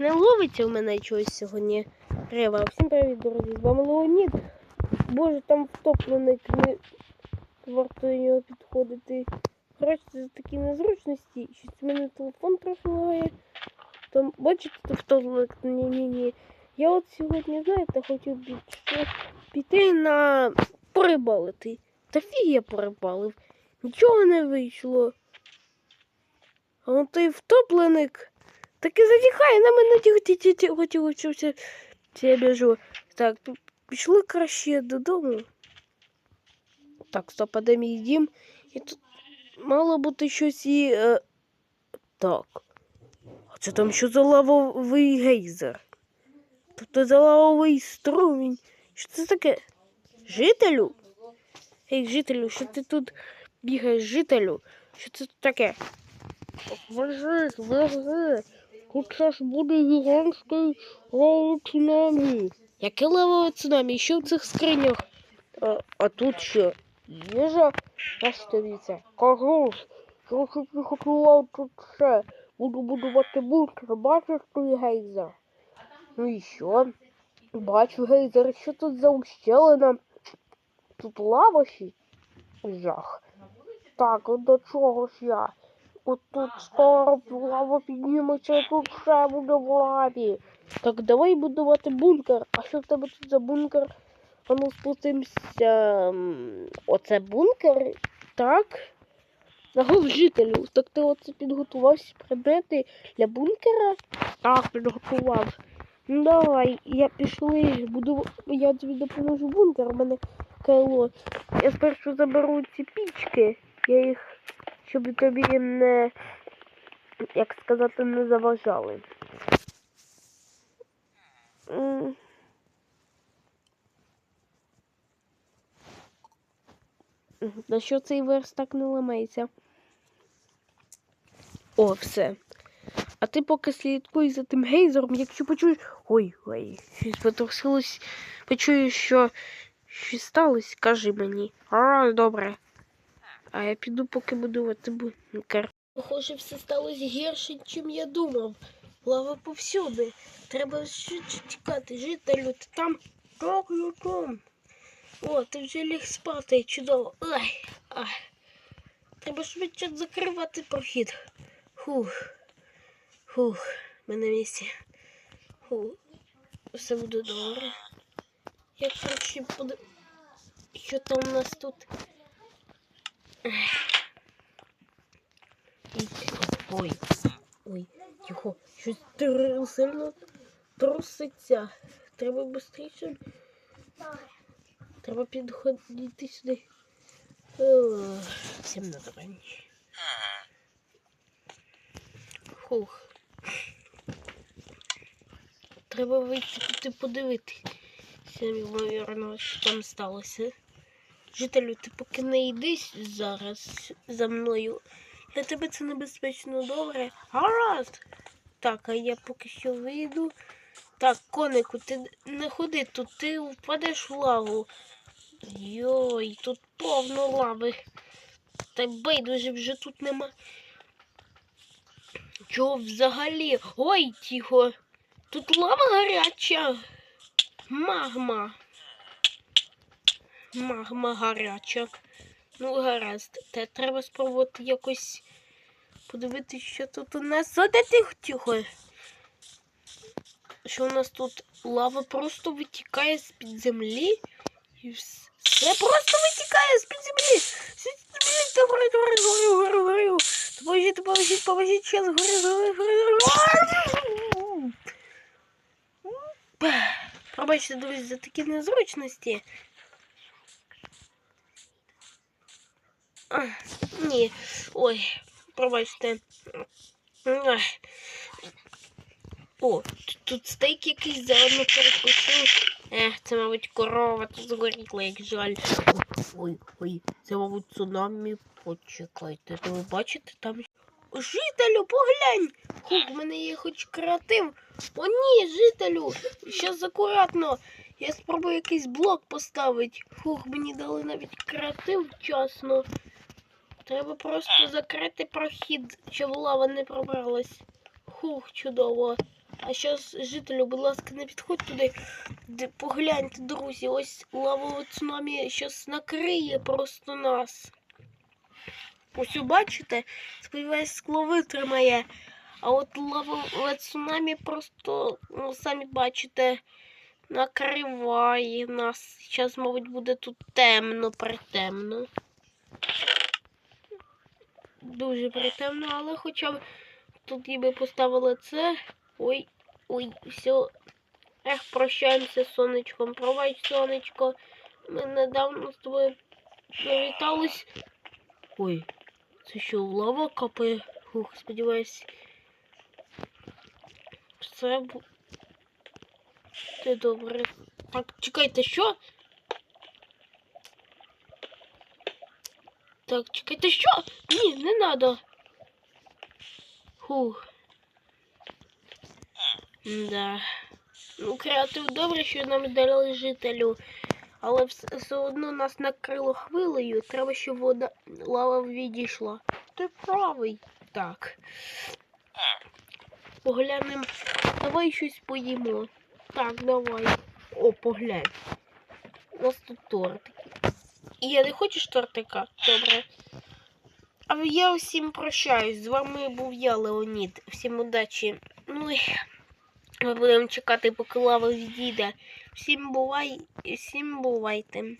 не ловиться в мене чогось сьогодні. Риба. Всім привіт, друзі. З вами Леонід. Боже, там втопленик, не варто до нього підходити. Коротше, це такі незручності. Щось в мене телефон трохи. Там, бачите, тут втопленик? Ні-ні-ні. Я от сьогодні, знаєте, хотів піти на порибалити. Та фіг я порибалив. Нічого не вийшло. А он той втопленик таки затихає на мене тихо я біжу. Так, пі- пішли краще додому. Так, стоп, а де мій дім? І тут мало бути щось і. Е... Так. А це там що за лавовий гейзер? Тобто за лавовий струмінь. Що це таке? Жителю? Ей, жителю, що ти тут бігаєш, жителю? Що це таке? Вези, вези. Тут зараз буде гігантський лавовий цунамі. Яке лавове цунамі? Що в цих скринях? А, а тут що? Їжа? Аж дивіться. Кажу ж, що щоб не тут все. Буду будувати бункер, бачиш той гейзер? Ну і що? Бачу гейзер, що тут за ущелина? Тут лавоші? Жах. Так, от до чого ж я? От тут скоро лава підніметься, тут все буде в лаві. Так давай будувати бункер. А що в тебе тут за бункер? А ну спустимося. Оце бункер? Так. Загов жителю. Так ти оце підготував всі предмети для бункера? Так, підготував. Ну давай, я пішли, буду. Я тобі допоможу бункер, у мене кайло. Я спершу заберу ці пічки, я їх, щоб тобі не, як сказати, не заважали. На що цей верстак не ламається? О, все. А ти поки слідкуй за тим гейзером, якщо почуєш. Ой, ой, щось потрусилось. Почуєш, що щось сталося, кажи мені. А, добре. А я піду поки будувати бункер. Похоже, все сталося гірше, ніж я думав. Лава повсюди. Треба швидше тікати. Жителю, ти там я там. О, ти вже ліг спати, чудово. Ай, ай. Треба швидше закривати прохід. Фух. Фух, ми на місці. Фух. Все буде добре. Я коротше буду. Що там у нас тут? Ой, ой, тихо, щось сильно труситься. Треба швидше. Треба підходити сюди. О, всім на добраніч. Фух. Треба вийти подивитися, ймовірно, що там сталося. Жителю, ти поки не йди зараз за мною. Для тебе це небезпечно добре. Гаразд. Так, а я поки що вийду. Так, конику, ти не ходи тут, ти впадеш в лаву. Йой, тут повно лави. Та байдуже вже тут нема. Чого взагалі? Ой, тихо. Тут лава гаряча. Магма. Магма гаряча. Ну, гаразд. Те треба спробувати якось подивитися, що тут у нас. Де тихо. Що у нас тут лава просто витікає з-під землі? І все просто витікає з-під землі. Все з-під землі. Та гори, гори, гори, гори, гори. Поможіть, поможіть, згори, згори, згори. Пробачте, друзі, за такі незручності. А, ні, ой, пробачте. О, тут стейк якийсь заодно перекусив. Ех, це, мабуть, корова тут згоріла, як жаль. Ой, ой, це, мабуть, цунамі. Почекайте, то ви бачите там. Жителю, поглянь! Хук, в мене є хоч креатив. О, ні, жителю! Щас акуратно. Я спробую якийсь блок поставити. Фух, мені дали навіть креатив вчасно. Треба просто закрити прохід, щоб лава не пробралась. Хух, чудово. А зараз, жителю, будь ласка, не підходь туди. Погляньте, друзі, ось лавове цунамі зараз накриє просто нас. Ось бачите, сподіваюсь, скло витримає. А от лавове цунамі просто, ну, самі бачите, накриває нас. Зараз, мабуть, буде тут темно, притемно. Дуже притемно, але хоча б тут ніби поставили це. Ой, ой, все. Ех, прощаємося з сонечком. Пробач, сонечко. Ми недавно з тобою привітались. Ой, це що, лава капає? Фух, сподіваюсь. Це добре. Так, чекайте, що? Так, чекайте, що? Ні, не надо. Фух. Да. Ну, креатив добре, що нам дали жителю. Але все, одно нас накрило хвилею. Треба, щоб вода лава відійшла. Ти правий. Так. Поглянемо. Давай щось поїмо. Так, давай. О, поглянь. У нас тут тортики. І я не хочу тортика? Добре. А я всім прощаюсь. З вами був я, Леонід. Всім удачі. Ну і ми будемо чекати, поки лава відійде. Всім бувай, всім бувайте.